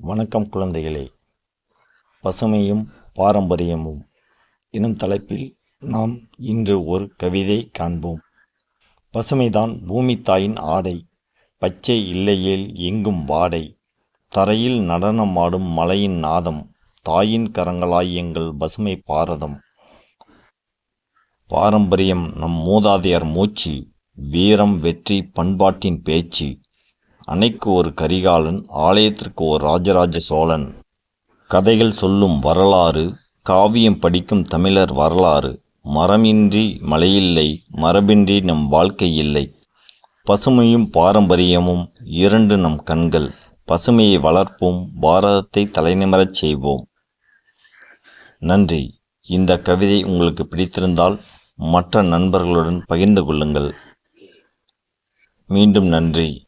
வணக்கம் குழந்தைகளே. பசுமையும் பாரம்பரியமும். எனும் தலைப்பில் நாம் இன்று ஒரு கவிதை காண்போம். பசுமைதான் பூமி தாயின் ஆடை. பச்சை இல்லையேல் எங்கும் வாடை. தரையில் நடனமாடும் மலையின் நாதம். தாயின் கரங்களாய் எங்கள் பசுமை பாரதம். பாரம்பரியம் நம் மூதாதையர் மூச்சு. வீரம் வெற்றி பண்பாட்டின் பேச்சு. அணைக்கு ஒரு கரிகாலன் ஆலயத்திற்கு ஒரு ராஜராஜ சோழன். கதைகள் சொல்லும் வரலாறு காவியம் படிக்கும் தமிழர் வரலாறு. மரமின்றி மழையில்லை மரபின்றி நம் வாழ்க்கை இல்லை. பசுமையும் பாரம்பரியமும் இரண்டு நம் கண்கள். பசுமையை வளர்ப்போம் பாரதத்தை தலைநிமரச் செய்வோம். நன்றி. இந்த கவிதை உங்களுக்கு பிடித்திருந்தால் மற்ற நண்பர்களுடன் பகிர்ந்து கொள்ளுங்கள். மீண்டும் நன்றி.